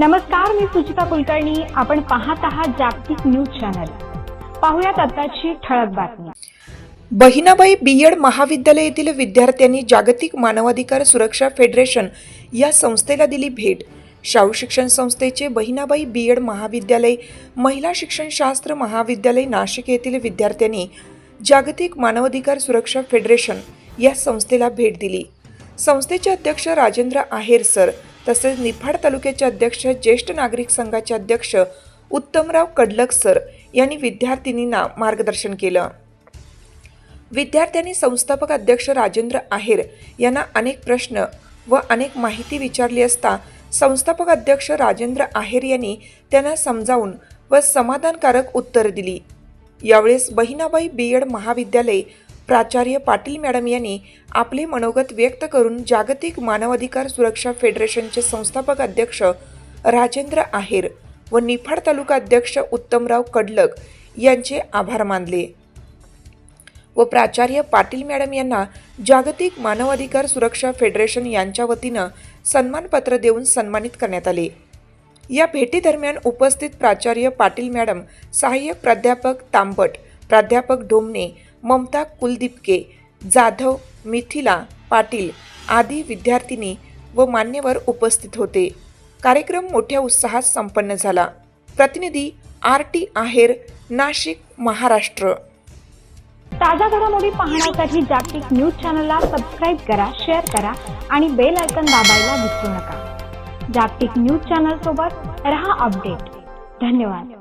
नमस्कार मी सुचिता कुलकर्णी. आपण पाहत आहात जागतिक न्यूज चॅनल. पाहुयात आताची ठळक बातमी. बहिणाबाई बीएड महाविद्यालय येथील विद्यार्थ्यांनी जागतिक मानवाधिकार सुरक्षा फेडरेशन या संस्थेला दिली भेट. शाहू शिक्षण संस्थेचे बहिणाबाई बीएड महाविद्यालय महिला शिक्षणशास्त्र महाविद्यालय नाशिक येथील विद्यार्थ्यांनी जागतिक मानवाधिकार सुरक्षा फेडरेशन या संस्थेला भेट दिली. संस्थेचे अध्यक्ष राजेंद्र आहेर सर तसेच निफाड तालुक्याचे अध्यक्ष ज्येष्ठ नागरिक संघाचे अध्यक्ष उत्तमराव कडलक सर यांनी विद्यार्थिनींना मार्गदर्शन केलं. विद्यार्थ्यांनी संस्थापक अध्यक्ष राजेंद्र आहेर यांना अनेक प्रश्न व अनेक माहिती विचारली असता संस्थापक अध्यक्ष राजेंद्र आहेर यांनी त्यांना समजावून व समाधानकारक उत्तर दिली. यावेळेस बहिणाबाई बी एड महाविद्यालय प्राचार्य पाटील मॅडम यांनी आपले मनोगत व्यक्त करून जागतिक मानवाधिकार सुरक्षा फेडरेशनचे संस्थापक अध्यक्ष राजेंद्र आहेर व निफाड तालुका अध्यक्ष उत्तमराव कडलक यांचे आभार मानले. व प्राचार्य पाटील मॅडम यांना जागतिक मानवाधिकार सुरक्षा फेडरेशन यांच्या वतीनं सन्मानपत्र देऊन सन्मानित करण्यात आले. या भेटीदरम्यान उपस्थित प्राचार्य पाटील मॅडम सहाय्यक प्राध्यापक तांबट प्राध्यापक डोमणे ममता कुलदीपके जाधव मिथिला पाटील आदी विद्यार्थिनी व मान्यवर उपस्थित होते. कार्यक्रम मोठ्या उत्साहात संपन्न झाला. प्रतिनिधी आर टी आहेर नाशिक महाराष्ट्र. ताज्या घडामोडी पाहण्यासाठी जागतिक न्यूज चॅनलला सबस्क्राईब करा शेअर करा आणि बेल आयकन दाबायला विसरू नका. जागतिक न्यूज चॅनल सोबत रहा अपडेट. धन्यवाद.